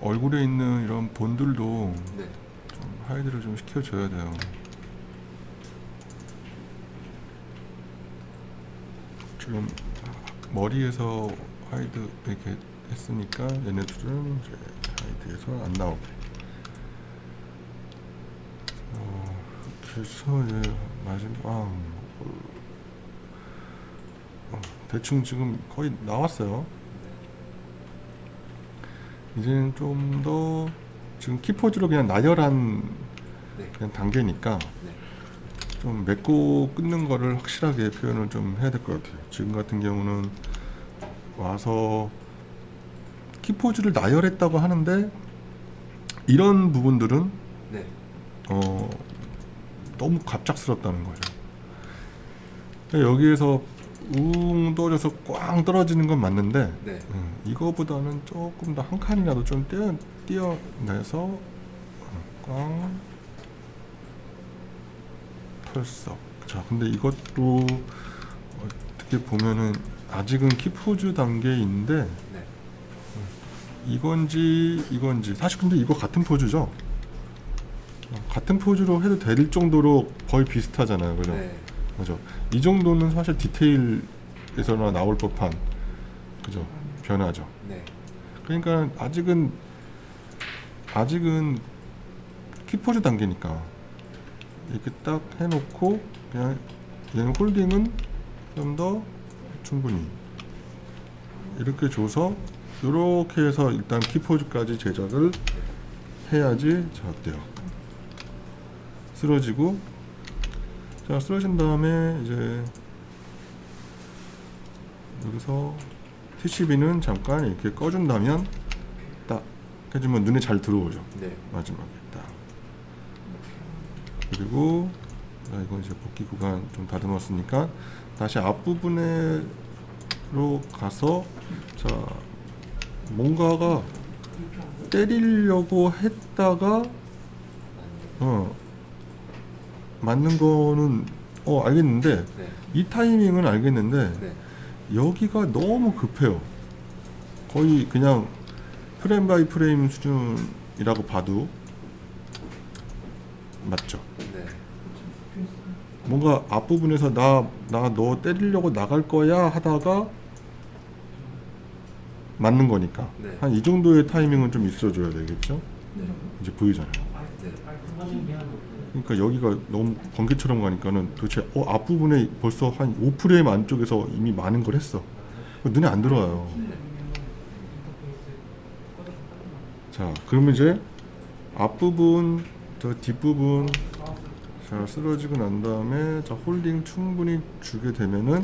얼굴에 있는 이런 본들도 네. 좀 하이드를 좀 시켜줘야 돼요. 지금 머리에서 하이드 이렇게 했으니까 얘네들은 이제 하이드에서 안 나오게. 어, 그래서 이제 마지막 아, 어, 대충 지금 거의 나왔어요. 이제는 좀 더 지금 키포즈로 그냥 나열한 네. 그냥 단계니까 네. 좀 맺고 끊는 거를 확실하게 표현을 좀 해야 될 것 같아요. 지금 같은 경우는 와서 키포즈를 나열했다고 하는데 이런 부분들은 네. 어, 너무 갑작스럽다는 거죠. 그러니까 여기에서 웅 떠져서 꽝 떨어지는 건 맞는데 네. 음, 이거보다는 조금 더 한 칸이라도 좀 떼어, 떼어내서 어, 꽝 털썩 자 근데 이것도 어떻게 보면은 아직은 키포즈 단계인데 네. 이건지 이건지 사실 근데 이거 같은 포즈죠 어, 같은 포즈로 해도 될 정도로 거의 비슷하잖아요 그죠 네. 그죠. 이 정도는 사실 디테일에서나 나올 법한 그죠 변화죠. 네. 그러니까 아직은 아직은 키포즈 단계니까 이렇게 딱 해놓고 그냥 얘는 홀딩은 좀 더 충분히 이렇게 줘서 이렇게 해서 일단 키포즈까지 제작을 해야지 자 어때요. 쓰러지고 자 쓰러진 다음에 이제 여기서 TCB는 잠깐 이렇게 꺼준다면 딱 해주면 눈에 잘 들어오죠 네. 마지막에 딱 그리고 자, 이건 이제 복귀 구간 좀 다듬었으니까 다시 앞부분에로 가서 자 뭔가가 때리려고 했다가 어 맞는 거는 어 알겠는데 네. 이 타이밍은 알겠는데 네. 여기가 너무 급해요. 거의 그냥 프레임 바이 프레임 수준이라고 봐도 맞죠. 네. 뭔가 앞부분에서 나 나 너 때리려고 나갈 거야 하다가 맞는 거니까 네. 한 이 정도의 타이밍은 좀 있어줘야 되겠죠. 네. 이제 보이잖아요. 네. 그러니까 여기가 너무 번개처럼 가니까는 도대체 어 앞부분에 벌써 한 5프레임 안쪽에서 이미 많은 걸 했어. 눈에 안 들어와요. 자, 그러면 이제 앞부분, 저 뒷부분 자 쓰러지고 난 다음에 자 홀딩 충분히 주게 되면은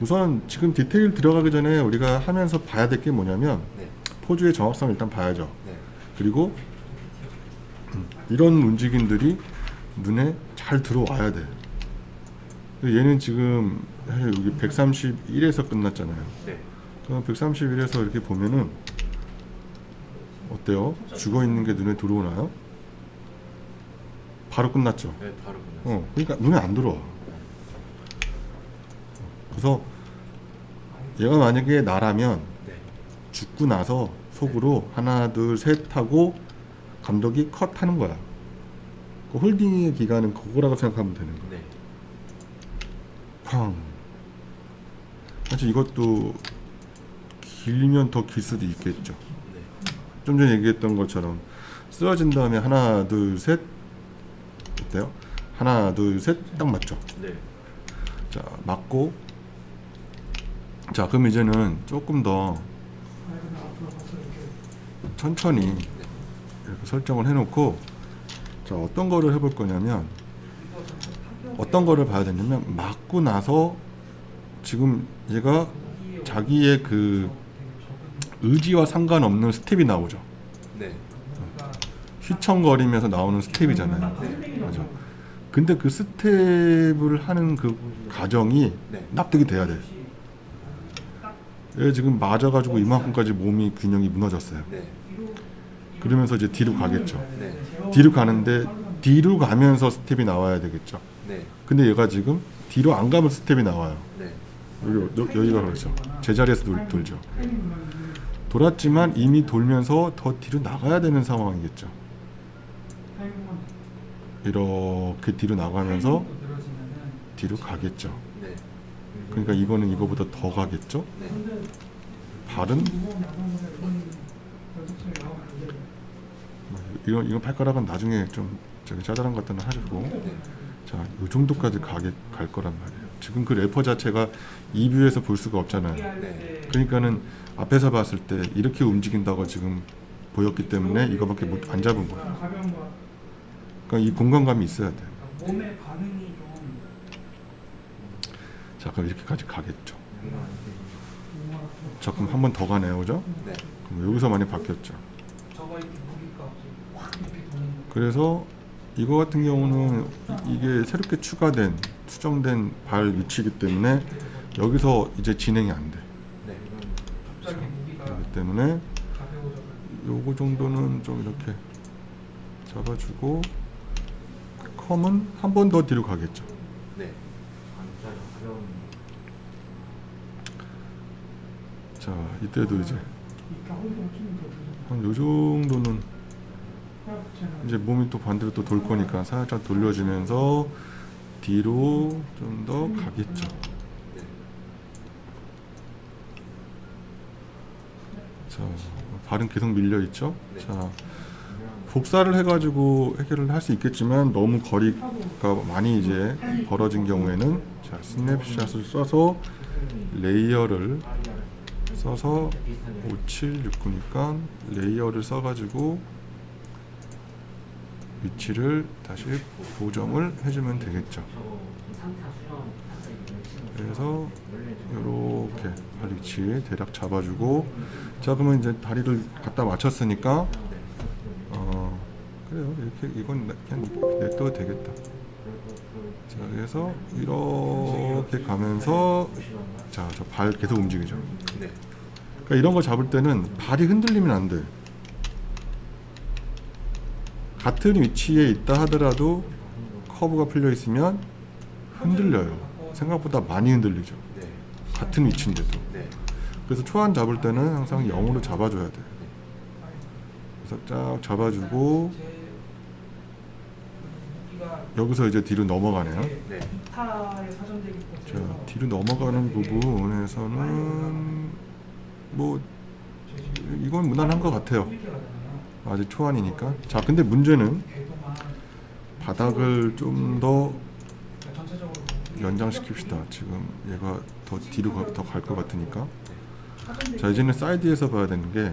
우선 지금 디테일 들어가기 전에 우리가 하면서 봐야 될 게 뭐냐면 네. 포즈의 정확성을 일단 봐야죠. 네. 그리고 음, 이런 움직임들이 눈에 잘 들어와야 돼. 얘는 지금 사실 여기 131에서 끝났잖아요. 네. 그럼 131에서 이렇게 보면은 어때요? 죽어 있는 게 눈에 들어오나요? 바로 끝났죠. 네. 바로 끝났어요. 어, 그러니까 눈에 안 들어와. 그래서 얘가 만약에 나라면 네. 죽고 나서 속으로 하나 둘 셋 하고 감독이 컷 하는 거야. 그 홀딩의 기간은 그거라고 생각하면 되는 거야. 네. 쾅. 사실 이것도 길면 더 길 수도 있겠죠. 네. 좀 전에 얘기했던 것처럼 쓰러진 다음에 하나 둘 셋 어때요? 하나 둘 셋 딱 맞죠. 네. 자 맞고 자 그럼 이제는 조금 더 천천히 이렇게 설정을 해놓고 자 어떤 거를 해볼 거냐면 어떤 거를 봐야 되냐면 맞고 나서 지금 얘가 자기의 그 의지와 상관없는 스텝이 나오죠 네. 휘청거리면서 나오는 스텝이잖아요 네. 맞아 근데 그 스텝을 하는 그 과정이 네. 납득이 돼야 돼. 얘 지금 맞아가지고 이만큼까지 몸이 균형이 무너졌어요. 네. 그러면서 이제 뒤로 가겠죠. 네. 뒤로 가는데 뒤로 가면서 스텝이 나와야 되겠죠. 네. 근데 얘가 지금 뒤로 안 가면 스텝이 나와요. 네. 여기 여, 여기가 그렇죠. 제자리에서 돌, 돌죠. 돌았지만 이미 돌면서 더 뒤로 나가야 되는 상황이겠죠. 이렇게 뒤로 나가면서 뒤로 가겠죠. 네. 그러니까 이거는 이거보다 더 가겠죠. 네. 발은 무거운 야광보다 이런 연속성이 나오면 안 돼요. 뭐 이런 이런 발가락은 나중에 좀 저기 짜잘한 것 같다는 하시고 자, 요 정도까지 가게 갈 거란 말이에요. 지금 그 래퍼 자체가 이 뷰에서 볼 수가 없잖아요. 그러니까는 앞에서 봤을 때 이렇게 움직인다고 지금 보였기 때문에 이거밖에 못, 안 잡은 거예요. 그러니까 이 공간감이 있어야 돼요. 자, 그럼 이렇게까지 가겠죠. 자, 그럼 한 번 더 가네요, 그죠? 네. 그럼 여기서 많이 바뀌었죠. 저거 이렇게 무기가 확 이렇게 도는 거. 그래서 이거 같은 경우는 이- 이게 새롭게 추가된 수정된 발 위치이기 때문에 여기서 이제 진행이 안 돼. 네. 그렇기 때문에 요거 정도는 좀 이렇게 잡아주고 컴은 한 번 더 뒤로 가겠죠. 네. 자, 이때도 이제. 한 요 정도는 이제 몸이 또 반대로 또 돌 거니까 살짝 돌려주면서 뒤로 좀 더 가겠죠. 네. 자, 발은 계속 밀려 있죠. 네. 자, 복사를 해가지고 해결을 할 수 있겠지만 너무 거리가 많이 이제 벌어진 경우에는 자 스냅샷을 써서 레이어를 써서 5769니까 레이어를 써가지고 위치를 다시 보정을 해주면 되겠죠. 그래서 이렇게 발 위치 대략 잡아주고 자 그러면 이제 다리를 갖다 맞췄으니까 어 그래요 이렇게 이건 그냥 냅둬도 되겠다. 자 그래서 이렇게 가면서 자저 발 계속 움직이죠. 네. 그러니까 이런 거 잡을 때는 발이 흔들리면 안 돼. 같은 위치에 있다 하더라도 커브가 풀려 있으면 흔들려요. 생각보다 많이 흔들리죠. 네. 같은 위치인데도. 네. 그래서 초안 잡을 때는 항상 0으로 잡아줘야 돼. 그래서 쫙 잡아주고 여기서 이제 뒤로 넘어가네요. 네. 자 뒤로 넘어가는 부분에서는 뭐 이건 무난한 것 같아요. 아직 초안이니까. 자 근데 문제는 바닥을 좀 더 연장시킵시다. 지금 얘가 더 뒤로 더 갈 것 같으니까. 자 이제는 사이드에서 봐야 되는 게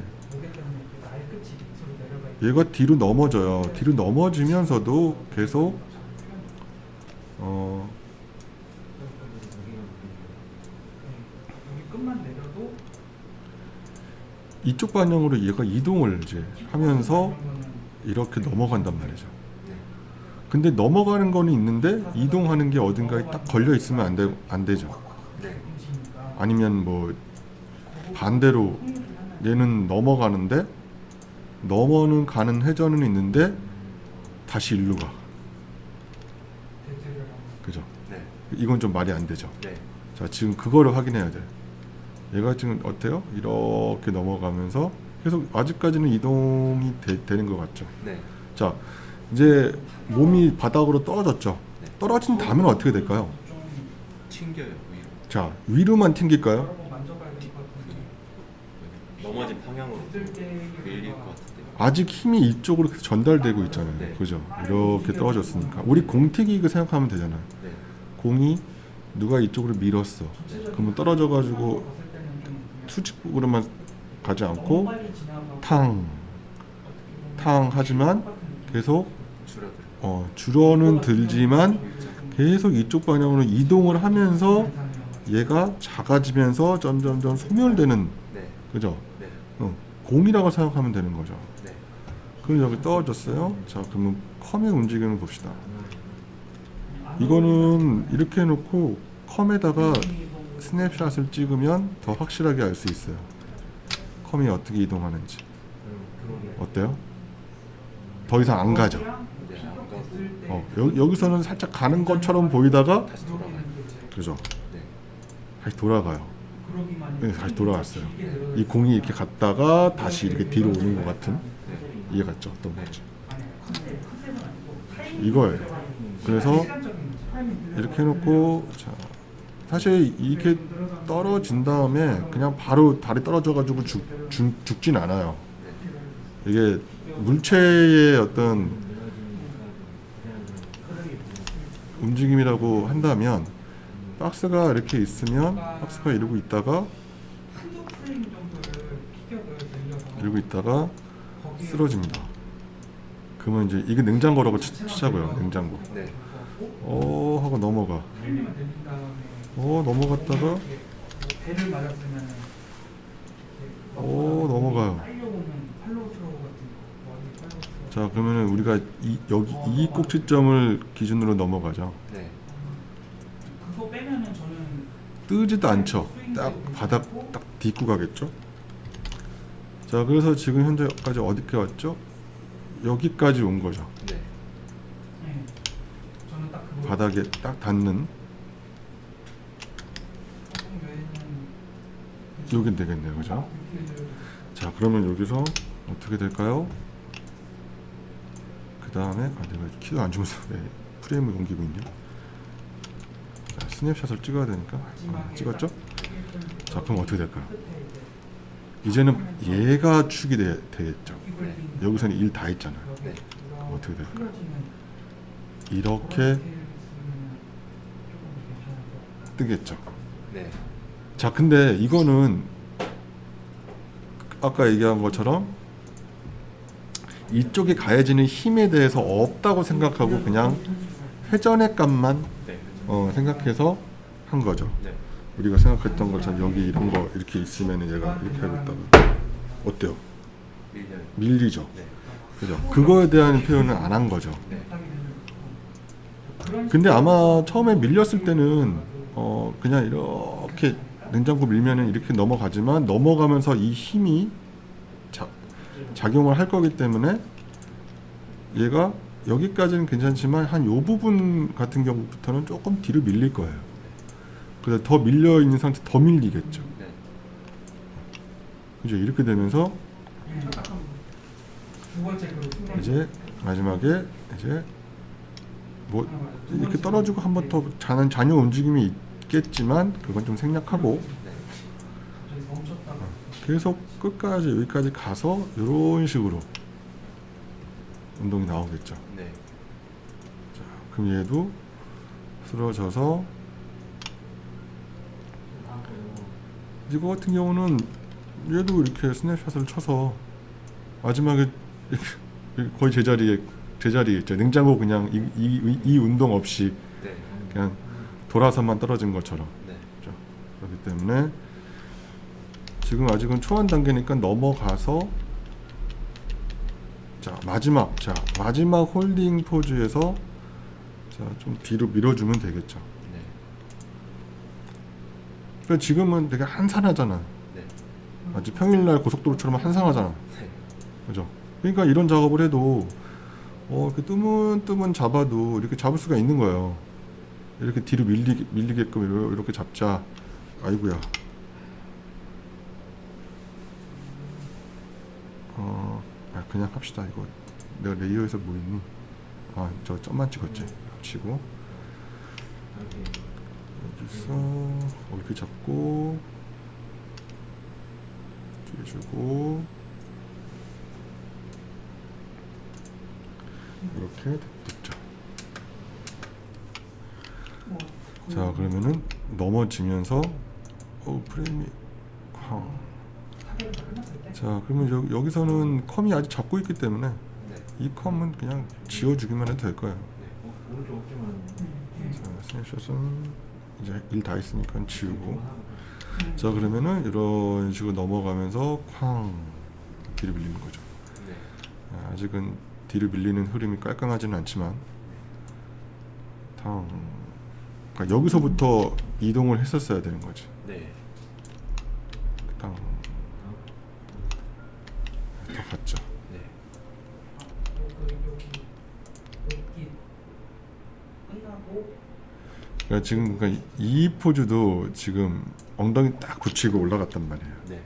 얘가 뒤로 넘어져요. 뒤로 넘어지면서도 계속 어 여기 끝만 내려도 이쪽 방향으로 얘가 이동을 이제 하면서 이렇게 넘어간단 말이죠. 네. 근데 넘어가는 거는 있는데 이동하는 게 어딘가에 딱 걸려 있으면 안, 되, 안 되죠. 아니면 뭐 반대로 얘는 넘어가는데 넘어는 가는 회전은 있는데 다시 일로 가. 그죠? 네. 이건 좀 말이 안 되죠. 네. 자, 지금 그거를 확인해야 돼. 얘가 지금 어때요? 이렇게 넘어가면서 계속 아직까지는 이동이 되, 되는 것 같죠. 네. 자, 이제 몸이 바닥으로 떨어졌죠. 네. 떨어진 다음엔 어떻게 될까요? 좀 튕겨요 위로. 자, 위로만 튕길까요? 넘어진 방향으로 밀릴 것 같은데. 아직 힘이 이쪽으로 계속 전달되고 있잖아요. 네. 그죠? 이렇게 떨어졌으니까. 우리 공튀기 그 생각하면 되잖아요. 네. 공이 누가 이쪽으로 밀었어. 그러면 떨어져가지고 수직으로만 가지 않고 탕, 탕 하지만 계속. 어, 줄어는 들지만 계속 이쪽 방향으로 이동을 하면서 얘가 작아지면서 점점점 소멸되는 네. 그죠? 네. 어, 공이라고 생각하면 되는 거죠. 네. 그럼 여기 떨어졌어요. 자, 그러면 컴의 움직임을 봅시다. 이거는 이렇게 해놓고 컴에다가 스냅샷을 찍으면 더 확실하게 알 수 있어요. 컴이 어떻게 이동하는지. 어때요? 더 이상 안 가죠. 어, 여, 여기서는 살짝 가는 것처럼 보이다가 다시 돌아가요. 그죠? 네. 다시 돌아가요. 네, 다시 내려다 이 공이 이렇게 갔다가 다시 이렇게 뒤로 오는 것 같은 네. 이해 갔죠? 어떤 타이밍 이거예요. 그래서 이렇게 해놓고 자 사실 이렇게 떨어진 다음에 그냥 바로 발이 떨어져가지고 죽, 죽, 죽진 않아요. 이게 물체의 어떤 움직임이라고 한다면 박스가 이렇게 있으면 박스가 이러고 있다가 이러고 있다가 쓰러집니다. 그러면 이제 이게 냉장고라고 치, 치자고요. 냉장고. 네. 어 하고 넘어가. 어 넘어갔다가 뭐 배를 맞았으면 오, 넘어가요. 자 그러면은 우리가 이, 여기 이 꼭지점을 기준으로 넘어가죠. 네. 그거 빼면은 저는 뜨지도 않죠. 딱 바닥 딱 딛고 가겠죠. 자 그래서 지금 현재까지 어디까지 왔죠? 여기까지 온 거죠. 네. 네. 저는 딱 그거 바닥에 딱 닿는 보통 외에는 여긴 되겠네요, 그죠? 자 그러면 여기서 어떻게 될까요? 그 다음에 아 내가 키도 안 주면서 왜 프레임을 옮기고 있냐? 자 스냅샷을 찍어야 되니까 아, 찍었죠? 자 그럼 어떻게 될까요? 이제는 얘가 축이 되, 네. 빈 여기서는 일다 네. 이거 어떻게 될까요? 이렇게. 뜨겠죠. 네. 자 근데 이거는 아까 얘기한 것처럼 이쪽에 가해지는 힘에 대해서 없다고 생각하고 그냥 회전의 값만 네. 어, 생각해서 한 거죠. 네. 우리가 생각했던 것처럼 여기 이런 거 이렇게 있으면 얘가 이렇게 하겠다고 어때요? 밀려요. 밀리죠. 네. 그죠? 그거에 대한 표현은 안 한 거죠. 네. 근데 아마 처음에 밀렸을 때는 어 그냥 이렇게 냉장고 밀면은 이렇게 넘어가지만 넘어가면서 이 힘이 자, 작용을 할 거기 때문에 얘가 여기까지는 괜찮지만 한 요 부분 같은 경우부터는 조금 뒤로 밀릴 거예요. 그래서 더 밀려 있는 상태 더 밀리겠죠. 네. 그죠? 이렇게 되면서 이제 마지막에 이제 뭐 이렇게 떨어지고 한 번 더 자는 잔여 움직임이 있겠지만 그건 좀 생략하고 네. 멈췄다가 계속 끝까지 여기까지 가서 이런 식으로 운동이 나오겠죠. 네. 자, 그럼 얘도 쓰러져서 이거 같은 경우는 얘도 이렇게 스냅샷을 쳐서 마지막에 거의 제자리에 제자리에 있죠. 냉장고 그냥 이, 이, 이 운동 없이 네. 그냥 돌아서만 떨어진 것처럼 네. 그렇죠. 그렇기 때문에 지금 아직은 초안 단계니까 넘어가서 자 마지막 자 마지막 홀딩 포즈에서 자좀 뒤로 밀어주면 되겠죠. 네. 그러니까 지금은 되게 한산하잖아. 네. 마치 평일날 고속도로처럼 한산하잖아. 네. 그죠? 그러니까 이런 작업을 해도 어, 이렇게 뜨문뜨문 잡아도 이렇게 잡을 수가 있는 거예요. 이렇게 뒤로 밀리, 밀리게끔 이렇게 잡자. 아이고야. 어, 아, 그냥 합시다. 이거 내가 레이어에서 뭐 있니? 아, 저 점만 찍었지. 합치고 여기서 이렇게 잡고 줄여주고 이렇게 됐죠. 뭐 자 그러면은 넘어지면서 어 프레임이 쾅. 자 그러면 여, 여기서는 컴이 아직 잡고 있기 때문에 네. 이 컴은 그냥 지워주기만 해도 될 거예요. 음, 자 스냅샷은 이제 일다 했으니까 지우고 자 그러면은 이런 식으로 넘어가면서 쾅 뒤로 밀리는 거죠. 네. 아, 아직은 뒤로 밀리는 흐름이 깔끔하지는 않지만 탕 그러니까 여기서부터 이동을 했었어야 되는 거지. 네. 탕. 더 갔죠. 네. 그러니까 지금 그러니까 이 포즈도 지금 엉덩이 딱 붙이고 올라갔단 말이에요. 네.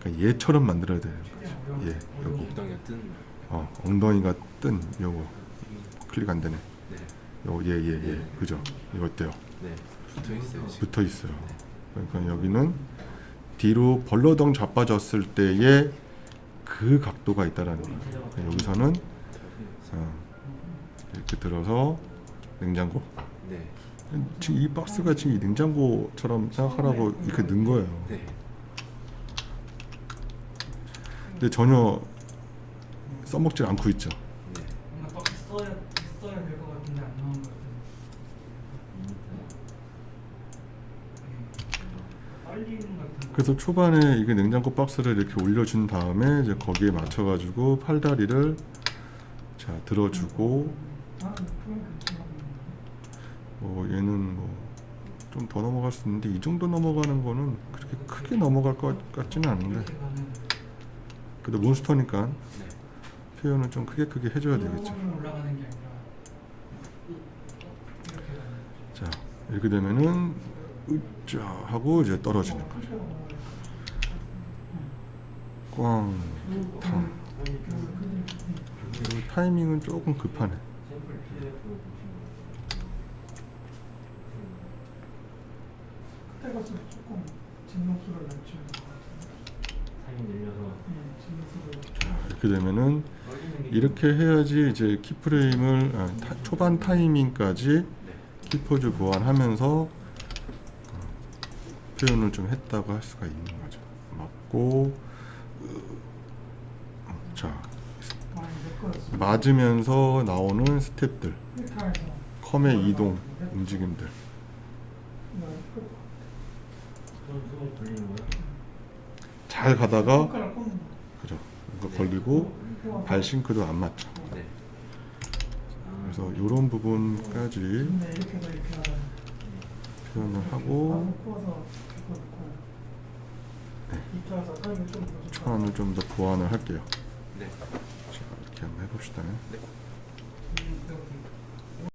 그러니까 얘처럼 만들어야 돼요. 예, 여기. 엉덩이가 뜬. 어, 엉덩이가 뜬 요거 클릭 안 되네. 네. 요거 예예 예, 그죠? 이거 어때요? 네. 붙어 있어요 지금. 붙어 있어요. 그러니까 여기는 뒤로 벌러덩 자빠졌을 때의 그 각도가 있다라는 거예요. 그러니까 여기서는 어, 이렇게 들어서 냉장고. 네. 지금 이 박스가 지금 이 냉장고처럼 생각하라고 이렇게 넣은 거예요. 네. 근데 전혀 써먹질 않고 있죠. 네. 뭔가 딱 써야 써야 될 것 같은데 안 나온 것 같아요. 빨리는 같은. 그래서 초반에 이게 냉장고 박스를 이렇게 올려준 다음에 이제 거기에 맞춰가지고 팔다리를 자 들어주고. 뭐 얘는 뭐 좀 더 넘어갈 수 있는데 이 정도 넘어가는 거는 그렇게 크게 넘어갈 것 같지는 않은데. 그래도 몬스터니까 네. 표현을 좀 크게 크게 해줘야 되겠죠. 자 이렇게 되면은 으쌰 하고 이제 떨어지는 거죠. 꽝, 탕. 그리고 타이밍은 조금 급하네. 그때 가서 조금 진동수를 낮추는 것 같은데. 타이밍 늘려서 예, 진동수를. 이렇게 되면은 이렇게 해야지 이제 키프레임을 아, 타- 초반 타이밍까지 네. 키포즈 보완하면서 어, 표현을 좀 했다고 할 수가 있는 거죠. 맞고 어, 자 아, 이제 거였어. 맞으면서 나오는 스텝들. 컴의 이동 움직임들. 잘 가다가. 그죠. 이거 걸리고 발 싱크도 안 맞죠. 네. 그래서 이런 부분까지. 표현을 하고 네. 이타에서 타임을 좀 더. 보완을 할게요. 네. 자 이렇게 한번 해봅시다. 음, 여기.